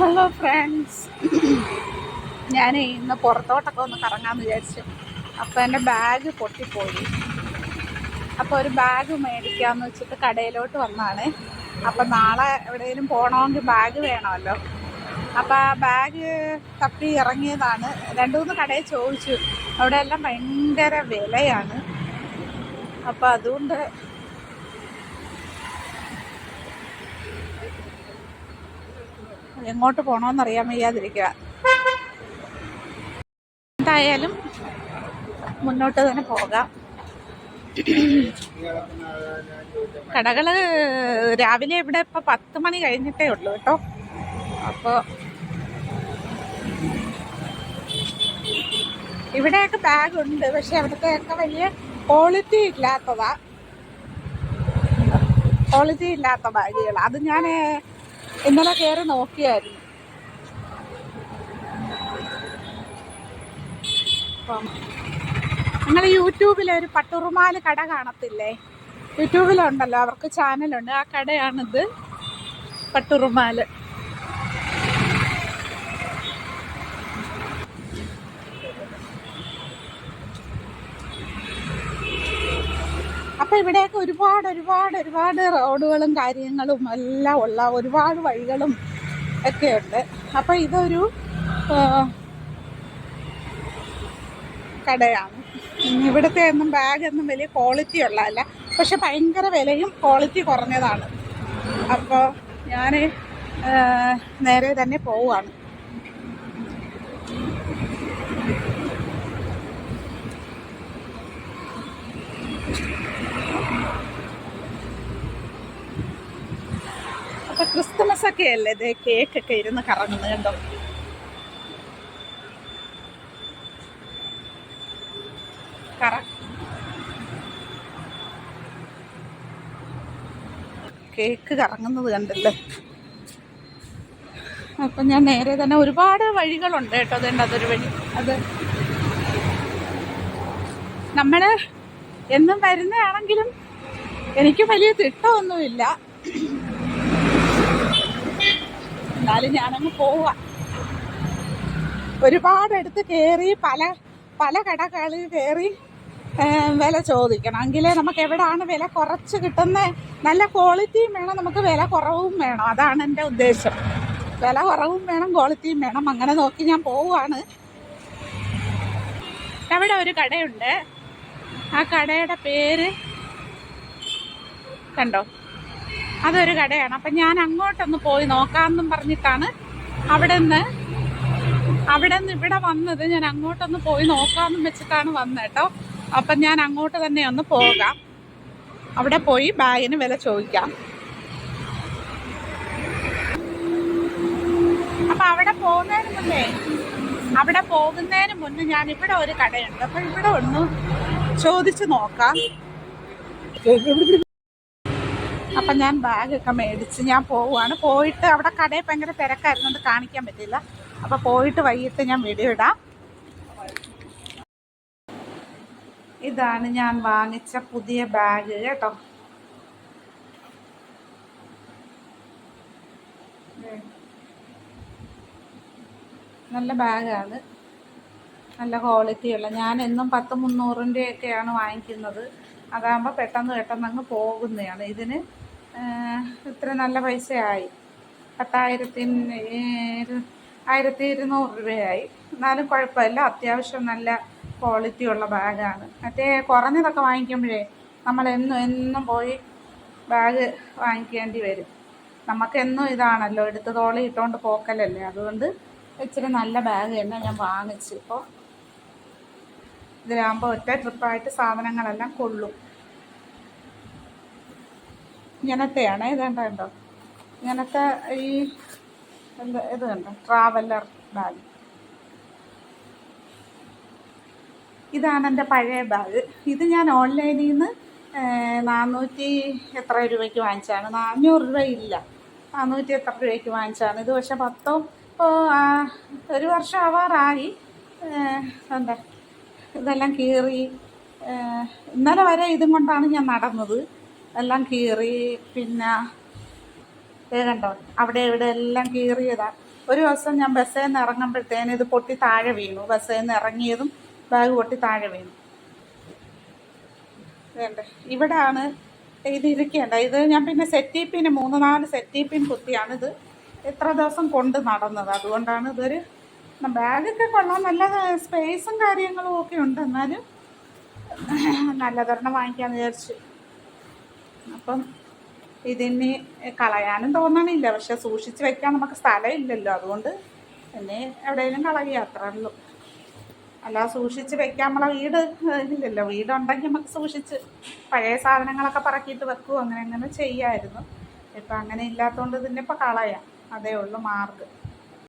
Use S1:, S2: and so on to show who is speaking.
S1: Hello friends ഞാൻ ഇന്ന് പുറത്തോട്ടൊക്കെ ഒന്ന് കറങ്ങാമെന്ന് വിചാരിച്ചു. അപ്പോൾ എന്റെ ബാഗ് പൊട്ടിപ്പോയി. അപ്പോൾ ഒരു ബാഗ് മേടിക്കാമെന്ന് വെച്ചിട്ട് കടയിലോട്ട് വന്നാണ്. അപ്പോൾ നാളെ എവിടെയെങ്കിലും പോകണമെങ്കിൽ ബാഗ് വേണമല്ലോ. അപ്പോൾ ആ ബാഗ് തപ്പി ഇറങ്ങിയതാണ്. രണ്ട് മൂന്ന് കടയിൽ ചോദിച്ചു. അവിടെ എല്ലാം ഭയങ്കര വിലയാണ്. അപ്പോൾ അതുകൊണ്ട് എങ്ങോട്ട് പോകണമെന്ന് അറിയാൻ വയ്യാതിരിക്കുക. എന്തായാലും മുന്നോട്ട് തന്നെ പോകാം. കടകൾ രാവിലെ ഇവിടെ ഇപ്പൊ പത്ത് മണി കഴിഞ്ഞിട്ടേ ഉള്ളൂ കേട്ടോ. അപ്പോ ഇവിടെയൊക്കെ ബാഗ് ഉണ്ട് പക്ഷെ അവിടുത്തെയൊക്കെ വലിയ ക്വാളിറ്റി ഇല്ലാത്തതാ. ക്വാളിറ്റി ഇല്ലാത്ത ബാഗുകൾ അത് ഞാൻ ഇന്നലെ കയറി നോക്കിയായിരുന്നു. നിങ്ങൾ യൂട്യൂബിൽ ഒരു പട്ടുറുമാൽ കട കാണത്തില്ലേ? യൂട്യൂബിലുണ്ടല്ലോ അവർക്ക് ചാനലുണ്ട് ആ കടയാണിത്. പട്ടുറുമാൽ. അപ്പൊ ഇവിടെയൊക്കെ ഒരുപാട് ഒരുപാട് ഒരുപാട് റോഡുകളും കാര്യങ്ങളും എല്ലാം ഉള്ള ഒരുപാട് വഴികളും ഒക്കെയുണ്ട് അപ്പൊ ഇതൊരു കടയാണ്. ഇവിടുത്തെ ഒന്നും ബാഗ് ഒന്നും വലിയ ക്വാളിറ്റി ഉള്ളതല്ല. പക്ഷെ ഭയങ്കര വിലയും ക്വാളിറ്റി കുറഞ്ഞതാണ്. അപ്പോൾ ഞാൻ നേരെ തന്നെ പോവുകയാണ്. ക്രിസ്തുമസ് ഒക്കെ അല്ലേ ഇത് കേക്കൊക്കെ ഇരുന്ന് കറങ്ങുന്നത് കണ്ടോ? കറ. കേക്ക് കറങ്ങുന്നത് കണ്ടല്ലേ? അപ്പം ഞാൻ നേരെ തന്നെ ഒരുപാട് വഴികളുണ്ട് കേട്ടോ അതുകൊണ്ട് അതൊരു വഴി. അത് നമ്മൾ എന്നും വരുന്നതാണെങ്കിലും എനിക്ക് വലിയ തിട്ടമൊന്നുമില്ല. എന്നാലും ഞാനങ്ങ് പോവാ. ഒരുപാട് എടുത്ത് കയറി പല പല കടകളിൽ കയറി വില ചോദിക്കണം. എങ്കിലേ നമുക്ക് എവിടെയാണ് വില കുറച്ച് കിട്ടുന്ന? നല്ല ക്വാളിറ്റിയും വേണം നമുക്ക് വില കുറവും വേണം. അതാണ് എന്റെ ഉദ്ദേശം. വില കുറവും വേണം ക്വാളിറ്റിയും വേണം. അങ്ങനെ നോക്കി ഞാൻ പോവുകയാണ് അവിടെ ഒരു കടയുണ്ട്. ആ കടയുടെ പേര് കണ്ടോ? അതൊരു കടയാണ്. അപ്പം ഞാൻ അങ്ങോട്ടൊന്ന് പോയി നോക്കാമെന്നും പറഞ്ഞിട്ടാണ് അവിടെ നിന്ന് അവിടെ നിന്ന് ഇവിടെ വന്നത്. ഞാൻ അങ്ങോട്ടൊന്ന് പോയി നോക്കാമെന്നും വെച്ചിട്ടാണ് വന്നത് കേട്ടോ. അപ്പം ഞാൻ അങ്ങോട്ട് തന്നെ ഒന്ന് പോകാം. അവിടെ പോയി ബാഗിന് വില ചോദിക്കാം. അപ്പം അവിടെ പോകുന്നതിന് മുന്നേ അവിടെ പോകുന്നതിന് മുന്നേ ഞാൻ ഇവിടെ ഒരു കടയുണ്ട്. അപ്പം ഇവിടെ ഒന്ന് ചോദിച്ചു നോക്കാം. അപ്പം ഞാൻ ബാഗൊക്കെ മേടിച്ച് ഞാൻ പോവുകയാണ് പോയിട്ട് അവിടെ കടയിൽ ഭയങ്കര തിരക്കായിരുന്നുകൊണ്ട് കാണിക്കാൻ പറ്റില്ല അപ്പം പോയിട്ട് വൈകിട്ട് ഞാൻ വീഡിയോ ഇടാം. ഇതാണ് ഞാൻ വാങ്ങിച്ച പുതിയ ബാഗ് കേട്ടോ. നല്ല ബാഗാണ് നല്ല ക്വാളിറ്റിയുള്ള ഞാൻ എന്നും പത്ത് മുന്നൂറിന്റെയൊക്കെയാണ് വാങ്ങിക്കുന്നത്. അതാകുമ്പോൾ പെട്ടെന്ന് പെട്ടെന്ന് അങ്ങ് പോകുന്നതാണ്. ഇതിന് ഇത്ര നല്ല പൈസയായി. പത്തായിരത്തിന് ഇരു- ആയിരത്തി ഇരുന്നൂറ് രൂപയായി. എന്നാലും കുഴപ്പമില്ല. അത്യാവശ്യം നല്ല ക്വാളിറ്റി ഉള്ള ബാഗാണ് മറ്റേ കുറഞ്ഞതൊക്കെ വാങ്ങിക്കുമ്പോഴേ നമ്മൾ എന്നും എന്നും പോയി ബാഗ് വാങ്ങിക്കേണ്ടി വരും. നമുക്കെന്നും ഇതാണല്ലോ എടുത്ത് തോളി ഇട്ടുകൊണ്ട് പോക്കലല്ലേ? അതുകൊണ്ട് ഇച്ചിരി നല്ല ബാഗ് തന്നെ ഞാൻ വാങ്ങിച്ചു ഇപ്പോൾ ഇതിലാകുമ്പോൾ ഒറ്റ ട്രിപ്പായിട്ട് സാധനങ്ങളെല്ലാം കൊള്ളും. ഇങ്ങനത്തെയാണ് ഇതേണ്ട കണ്ടോ ഇങ്ങനത്തെ ഈ എന്താ ഇത് കണ്ടോ? Traveller bag. ഇതാണ് എന്റെ പഴയ ബാഗ്. ഇത് ഞാൻ ഓൺലൈനിൽ നിന്ന് നാനൂറ്റി എത്ര രൂപയ്ക്ക് വാങ്ങിച്ചാണ് നാനൂറ് രൂപ ഇല്ല നാനൂറ്റി എത്ര രൂപയ്ക്ക് വാങ്ങിച്ചാണ് ഇത് പക്ഷെ പത്തോ ഒരു വർഷം ആവാറായി. എന്താ ഇതെല്ലാം കീറി. ഇന്നലെ വരെ ഇതും കൊണ്ടാണ് ഞാൻ നടന്നത്. എല്ലാം കീറി പിന്നെ കണ്ടോ? അവിടെ ഇവിടെ എല്ലാം കീറിയതാണ് ഒരു ദിവസം ഞാൻ ബസ്സിൽ നിന്ന് ഇറങ്ങുമ്പോഴത്തേന് ഇത് പൊട്ടി താഴെ വീണു. ബസ്സിൽ നിന്ന് ഇറങ്ങിയതും ബാഗ് പൊട്ടി താഴെ വീണു. വേണ്ടേ? ഇവിടാണ് ഇത് ഇരിക്കേണ്ട. ഇത് ഞാൻ പിന്നെ സെറ്റീപ്പിന് മൂന്ന് നാല് സെറ്റീപ്പിൻ കുത്തിയാണ് ഇത് എത്ര ദിവസം കൊണ്ട് നടന്നത്. അതുകൊണ്ടാണ് ഇതൊരു ബാഗൊക്കെ കൊള്ളാം. നല്ല സ്പേസും കാര്യങ്ങളും ഒക്കെ ഉണ്ട്. എന്നാലും നല്ലതൊരെണ്ണം വാങ്ങിക്കാമെന്ന് വിചാരിച്ചു അപ്പം ഇതിന് കളയാനും തോന്നണില്ല. പക്ഷെ സൂക്ഷിച്ച് വെക്കാൻ നമുക്ക് സ്ഥലമില്ലല്ലോ. അതുകൊണ്ട് പിന്നെ എവിടെയെങ്കിലും കളയുക അത്ര ഉള്ളൂ. അല്ല സൂക്ഷിച്ച് വെക്കാൻ നമ്മളെ വീട് ഇല്ലല്ലോ. വീടുണ്ടെങ്കിൽ നമുക്ക് സൂക്ഷിച്ച് പഴയ സാധനങ്ങളൊക്കെ പറക്കിയിട്ട് വെക്കും അങ്ങനെ അങ്ങനെ ചെയ്യാമായിരുന്നു ഇപ്പം അങ്ങനെ ഇല്ലാത്തതുകൊണ്ട് ഇതിനിപ്പോൾ കളയാം. അതേ ഉള്ളൂ മാർഗം.